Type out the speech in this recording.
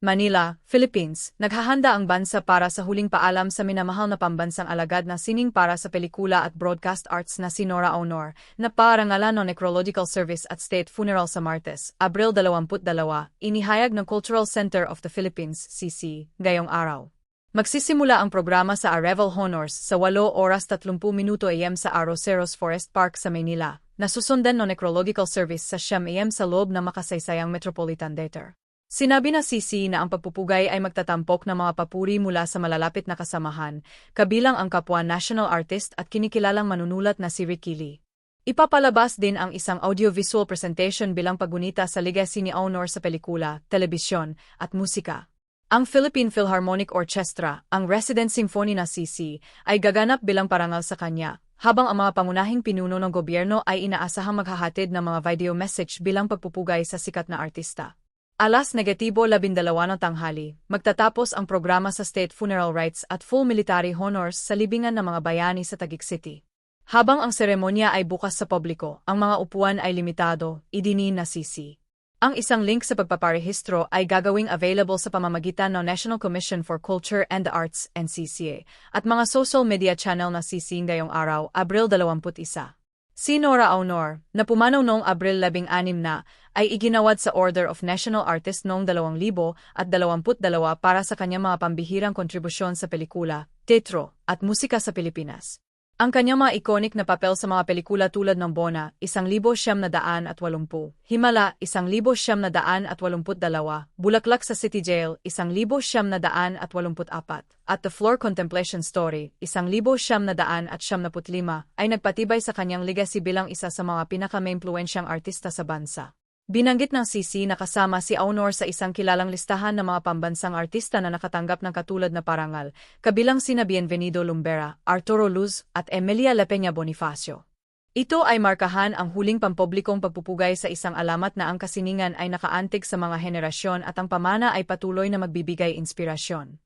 Manila, Philippines, naghahanda ang bansa para sa huling paalam sa minamahal na pambansang alagad na sining para sa pelikula at broadcast arts na si Nora Honor, na parangalan ng Necrological Service at State Funeral sa Martes, Abril 22, inihayag ng Cultural Center of the Philippines, CC, gayong araw. Magsisimula ang programa sa Arrival Honors sa 8 oras 30 minuto AM sa Arroceros Forest Park sa Maynila, na susundan ng Necrological Service sa Siyam AM sa loob ng makasaysayang Metropolitan Theater. Sinabi na CC na ang pagpupugay ay magtatampok ng mga papuri mula sa malalapit na kasamahan, kabilang ang kapwa national artist at kinikilalang manunulat na si Ricky Lee. Ipapalabas din ang isang audiovisual presentation bilang pagunita sa legacy ni Honor sa pelikula, telebisyon, at musika. Ang Philippine Philharmonic Orchestra, ang resident symphony na CC, ay gaganap bilang parangal sa kanya, habang ang mga pangunahing pinuno ng gobyerno ay inaasahang maghahatid ng mga video message bilang pagpupugay sa sikat na artista. Alas negatibo labindalawa ng tanghali, magtatapos ang programa sa State Funeral Rites at Full Military Honors sa libingan ng mga bayani sa Taguig City. Habang ang seremonya ay bukas sa publiko, ang mga upuan ay limitado, idinin na CC. Ang isang link sa pagpaparehistro ay gagawing available sa pamamagitan ng National Commission for Culture and the Arts, NCCA, at mga social media channel na CC ngayong araw, Abril 21. Si Nora Aunor, na pumanaw noong Abril 16 na, ay iginawad sa Order of National Artist noong 2022 para sa kanyang mga pambihirang kontribusyon sa pelikula, teatro, at musika sa Pilipinas. Ang kanyang mga iconic na papel sa mga pelikula tulad ng Bona, isang libo siyam na daan at walumpu, Himala, isang libo siyam na daan at walumput dalawa, Bulaklak sa City Jail, isang libo siyam na daan at The Floor Contemplation Story, isang libo siyam na daan at siyam na lima, ay nagpatibay sa kanyang legacy bilang isa sa mga pinaka-maimpluensyang artista sa bansa. Binanggit ng CC na kasama si Aunor sa isang kilalang listahan ng mga pambansang artista na nakatanggap ng katulad na parangal, kabilang sina Bienvenido Lumbera, Arturo Luz, at Emilia Lepeña Bonifacio. Ito ay markahan ang huling pampublikong pagpupugay sa isang alamat na ang kasiningan ay nakaantig sa mga henerasyon at ang pamana ay patuloy na magbibigay inspirasyon.